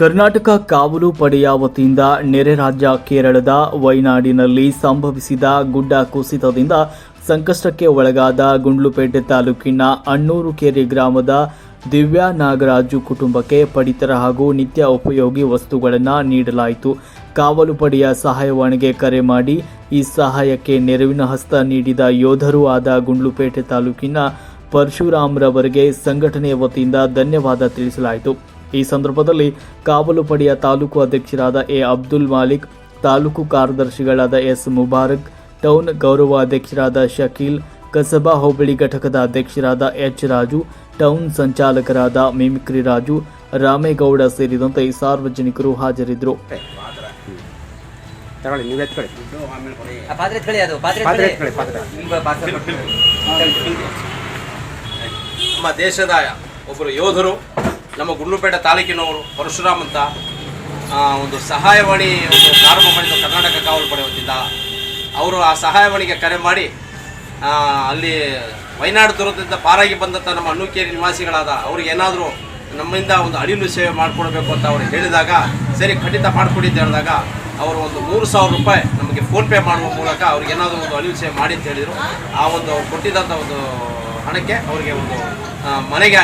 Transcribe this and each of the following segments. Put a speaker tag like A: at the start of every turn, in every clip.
A: ಕರ್ನಾಟಕ ಕಾವಲು ಪಡೆಯ ವತಿಯಿಂದ ನೆರೆ ರಾಜ್ಯ ಕೇರಳದ ವೈನಾಡಿನಲ್ಲಿ ಸಂಭವಿಸಿದ ಗುಡ್ಡ ಕುಸಿತದಿಂದ ಸಂಕಷ್ಟಕ್ಕೆ ಒಳಗಾದ ಗುಂಡ್ಲುಪೇಟೆ ತಾಲೂಕಿನ ಅಣ್ಣೂರು ಕೆರೆ ಗ್ರಾಮದ ದಿವ್ಯಾ ನಾಗರಾಜು ಕುಟುಂಬಕ್ಕೆ ಪಡಿತರ ಹಾಗೂ ನಿತ್ಯ ಉಪಯೋಗಿ ವಸ್ತುಗಳನ್ನು ನೀಡಲಾಯಿತು. ಕಾವಲು ಪಡೆಯ ಸಹಾಯವಾಣಿಗೆ ಕರೆ ಮಾಡಿ ಈ ಸಹಾಯಕ್ಕೆ ನೆರವಿನ ಹಸ್ತ ನೀಡಿದ ಯೋಧರೂ ಆದ ಗುಂಡ್ಲುಪೇಟೆ ತಾಲೂಕಿನ ಪರಶುರಾಮ್ರವರಿಗೆ ಸಂಘಟನೆಯ ವತಿಯಿಂದ ಧನ್ಯವಾದ ತಿಳಿಸಲಾಯಿತು. ಈ ಸಂದರ್ಭದಲ್ಲಿ ಕಾವಲು ಪಡೆಯ ತಾಲೂಕು ಅಧ್ಯಕ್ಷರಾದ ಎ ಅಬ್ದುಲ್ ಮಾಲಿಕ್ ತಾಲೂಕು ಕಾರ್ಯದರ್ಶಿಗಳಾದ ಎಸ್ ಮುಬಾರಕ್ ಟೌನ್ ಗೌರವ ಅಧ್ಯಕ್ಷರಾದ ಶಕೀಲ್ ಕಸಬಾ ಹೋಬಳಿ ಘಟಕದ ಅಧ್ಯಕ್ಷರಾದ ಎಚ್ ರಾಜು ಟೌನ್ ಸಂಚಾಲಕರಾದ ಮಿಮಿಕ್ರಿ ರಾಜು ರಾಮೇಗೌಡ ಸೇರಿದಂತೆ ಸಾರ್ವಜನಿಕರು ಹಾಜರಿದ್ದರು.
B: ತಗೊಳ್ಳಿ ನೀವು ಎತ್ಕೊಳ್ಳಿ.
C: ಆ ಪಾತ್ರೆ ಎತ್ಕೊಳ್ಳಿ ಅದು ಪಾತ್ರೆ
B: ಪಾತ್ರೆ
C: ಎತ್ಕೊಳ್ಳಿ.
B: ಎತ್ಕೊಳ್ಳಿ ಪಾತ್ರೆ.
C: ಈಗ ಪಾತ್ರೆ
D: ನಮ್ಮ ದೇಶದ ಒಬ್ಬರು ಯೋಧರು ನಮ್ಮ ಗುಂಡ್ಲುಪೇಟೆ ತಾಲೂಕಿನವರು ಪರಶುರಾಮ್ ಅಂತ ಒಂದು ಸಹಾಯವಾಣಿ, ಒಂದು ಪ್ರಾರಂಭ ಮಾಡಿದ ಕರ್ನಾಟಕ ಕಾವಲು ಪಡೆ ವತಿಯಿಂದ. ಅವರು ಆ ಸಹಾಯವಾಣಿಗೆ ಕರೆ ಮಾಡಿ ಅಲ್ಲಿ ವಯನಾಡು ದುರದಿಂದ ಪಾರಾಗಿ ಬಂದಂಥ ನಮ್ಮ ಅಣ್ಣುಕೇರಿ ನಿವಾಸಿಗಳಾದ ಅವ್ರಿಗೆ ಏನಾದರೂ ನಮ್ಮಿಂದ ಒಂದು ಅಡಿಲು ಸೇವೆ ಮಾಡಿಕೊಡ್ಬೇಕು ಅಂತ ಅವ್ರು ಹೇಳಿದಾಗ, ಸರಿ, ಖಂಡಿತ ಮಾಡಿಕೊಡಿ ಅಂತ ಹೇಳಿದಾಗ, ಅವರು ಒಂದು ಮೂರು ಸಾವಿರ ರೂಪಾಯಿ ನಮಗೆ ಫೋನ್ಪೇ ಮಾಡುವ ಮೂಲಕ ಅವ್ರಿಗೆ ಏನಾದರೂ ಒಂದು ಅಡಿಲು ಸೇವೆ ಮಾಡಿ ಅಂತ ಹೇಳಿದರು. ಆ ಒಂದು ಕೊಟ್ಟಿದ್ದಂಥ ಒಂದು ಹಣಕ್ಕೆ ಅವರಿಗೆ ಒಂದು ಮನೆಗೆ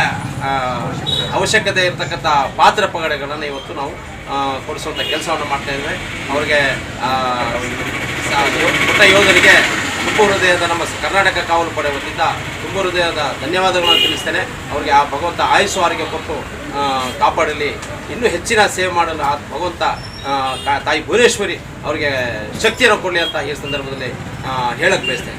D: ಅವಶ್ಯಕತೆ ಇರತಕ್ಕಂಥ ಪಾತ್ರ ಪಗಡೆಗಳನ್ನು ಇವತ್ತು ನಾವು ಕೊಡಿಸುವಂಥ ಕೆಲಸವನ್ನು ಮಾಡ್ತಾ ಇದ್ದೇವೆ. ಅವರಿಗೆ ಪುಟ್ಟ ಯೋಧರಿಗೆ ತುಂಬ ಹೃದಯದ ನಮ್ಮ ಕರ್ನಾಟಕ ಕಾವಲು ಪಡೆ ವತಿಯಿಂದ ತುಂಬ ಹೃದಯದ ಧನ್ಯವಾದಗಳನ್ನು ತಿಳಿಸ್ತೇನೆ. ಅವರಿಗೆ ಆ ಭಗವಂತ ಆಯುಸ್ಸು ಆರೋಗ್ಯ ಕೊಟ್ಟು ಕಾಪಾಡಲಿ. ಇನ್ನೂ ಹೆಚ್ಚಿನ ಸೇವೆ ಮಾಡಲು ಆ ಭಗವಂತ ತಾಯಿ ಭುವನೇಶ್ವರಿ ಅವರಿಗೆ ಶಕ್ತಿಯನ್ನು ಕೊಡಲಿ ಅಂತ ಈ ಸಂದರ್ಭದಲ್ಲಿ ಹೇಳಕ್ಕೆ ಬಯಸ್ತೇನೆ.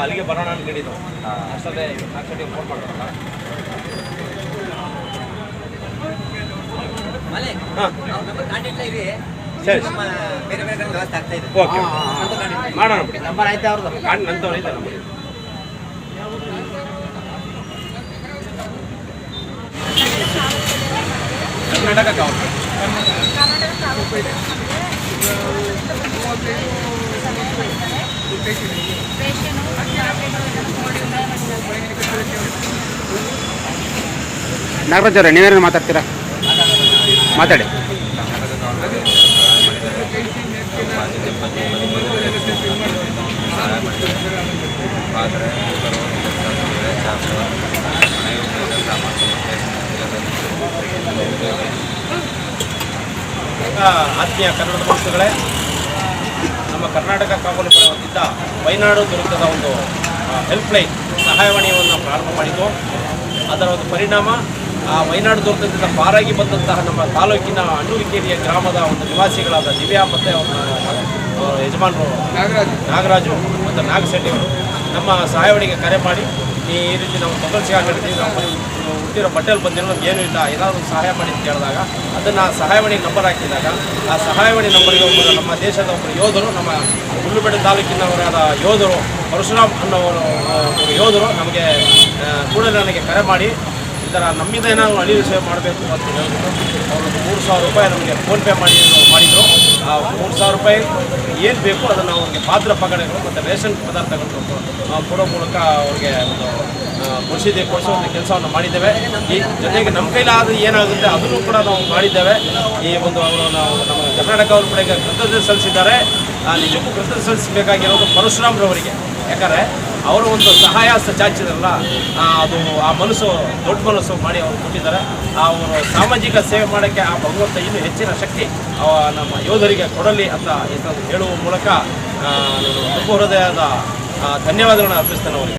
D: ಅಲ್ಲಿಗೆ ಬರೋಣ ಅನ್ಕೊಂಡಿದ್ದು. ಅಷ್ಟೇ ನಾಲ್ಕು ಗಂಟೆಗೆ ಫೋನ್ ಮಾಡೋಣ ಸರಿ. ಓಕೆ ಮಾಡೋಣ.
C: ನಂಬರ್ ಆಯ್ತಾ ಅವ್ರದ್ದು
D: ನಂತವ್ರು ಐತೆ ನಂಬರ್ ಕರ್ನಾಟಕ ಕಾವಲು
B: ನಾಗರಾಜ್ ಅವರೇ ನೀವೇನು ಮಾತಾಡ್ತೀರಾ? ಮಾತಾಡಿ.
D: ಆ, ಆತ್ಮೀಯ ಕನ್ನಡ ಬಂಧುಗಳೇ ನಮ್ಮ ಕರ್ನಾಟಕ ಕಾವಲು ಪಡೆ ವೈನಾಡು ವಯನಾಡು ದುರಂತದ ಒಂದು ಹೆಲ್ಪ್ಲೈನ್ ಸಹಾಯವಾಣಿಯನ್ನು ಪ್ರಾರಂಭ ಮಾಡಿತು ಅದರ ಒಂದು ಪರಿಣಾಮ ಆ ವಯನಾಡು ದುರಂತದಿಂದ ಪಾರಾಗಿ ಬಂದಂತಹ ನಮ್ಮ ತಾಲೂಕಿನ ಅಣ್ಣುವಿಕೇರಿಯ ಗ್ರಾಮದ ಒಂದು ನಿವಾಸಿಗಳಾದ ದಿವ್ಯಾ ಮತ್ತು ಯಜಮಾನರು ನಾಗರಾಜು. ಮತ್ತು ನಾಗಶೆಟ್ಟಿಯವರು ನಮ್ಮ ಸಹಾಯವಾಣಿಗೆ ಕರೆ ಮಾಡಿ ಈ ರೀತಿ ನಾವು ಮೊಬೈಲ್ ಸಿಗಾಕೊಂಡಿದ್ದೀವಿ, ನಾವು ಹುಟ್ಟಿರೋ ಬಟ್ಟೆಯಲ್ಲಿ ಬಂದಿರೋ ಏನು ಇಲ್ಲ, ಏನಾದರೂ ಸಹಾಯ ಮಾಡಿ ಅಂತ ಕೇಳಿದಾಗ, ಅದನ್ನು ಸಹಾಯವಾಣಿ ನಂಬರ್ ಹಾಕಿದಾಗ, ಆ ಸಹಾಯವಾಣಿ ನಂಬರ್ಗೆ ಒಬ್ಬರು ನಮ್ಮ ದೇಶದ ಒಬ್ಬರು ಯೋಧರು, ನಮ್ಮ ಹುಲ್ಲುಪೇಟೆ ತಾಲೂಕಿನವರಾದ ಯೋಧರು, ಪರಶುರಾಮ್ ಅನ್ನೋರು ಯೋಧರು ನಮಗೆ ಕೂಡಲೇ ನನಗೆ ಕರೆ ಮಾಡಿ, ಈ ಥರ ನಮ್ಮಿಂದ ಏನಾದರೂ ಅಳಿಲು ಸೇವೆ ಮಾಡಬೇಕು ಅಂತ ಹೇಳಿದ್ರು. ಅವರು ಮೂರು ಸಾವಿರ ರೂಪಾಯಿ ನಮಗೆ ಫೋನ್ಪೇ ಮಾಡಿ, ಮಾಡಿದರು. ಆ ಮೂರು ಸಾವಿರ ರೂಪಾಯಿ ಏನು ಬೇಕು ಅದನ್ನು ಅವ್ರಿಗೆ ಪಾತ್ರ ಪಗಡೆಗಳು ಮತ್ತು ರೇಷನ್ ಪದಾರ್ಥಗಳು ಕೊಡೋ ಮೂಲಕ ಅವ್ರಿಗೆ ಒಂದು ಮಸೀದಿ ಕೊಡಿಸೋ ಒಂದು ಕೆಲಸವನ್ನು ಮಾಡಿದ್ದೇವೆ. ಈ ಜೊತೆಗೆ ನಮ್ಮ ಕೈಲಾದ ಏನಾಗುತ್ತೆ ಅದನ್ನು ಕೂಡ ನಾವು ಮಾಡಿದ್ದೇವೆ. ಈ ಒಂದು ಅವರು ನಾವು ನಮ್ಮ ಕರ್ನಾಟಕ ಅವ್ರ ಕಡೆಗೆ ಕೃತಜ್ಞತೆ ಸಲ್ಲಿಸಿದ್ದಾರೆ. ನಿಜಕ್ಕೂ ಕೃತಜ್ಞತೆ ಸಲ್ಲಿಸಬೇಕಾಗಿರೋದು ಪರಶುರಾಮ್ರವರಿಗೆ. ಯಾಕಂದರೆ ಅವರು ಒಂದು ಸಹಾಯ ಚಾಚಿದ್ರಲ್ಲ ಅದು ಆ ಮನಸ್ಸು, ದೊಡ್ಡ ಮನಸ್ಸು ಮಾಡಿ ಅವರು ಕೊಟ್ಟಿದ್ದಾರೆ. ಆ, ಅವರು ಸಾಮಾಜಿಕ ಸೇವೆ ಮಾಡೋಕ್ಕೆ ಆ ಭಗವಂತ ಇನ್ನೂ ಹೆಚ್ಚಿನ ಶಕ್ತಿ ನಮ್ಮ ಯೋಧರಿಗೆ ಕೊಡಲಿ ಅಂತ ಹೇಳುವ ಮೂಲಕ ನಾನು ಹೃದಯದ ಧನ್ಯವಾದಗಳನ್ನ ಅರ್ಪಿಸ್ತೇನೆ ಅವರಿಗೆ.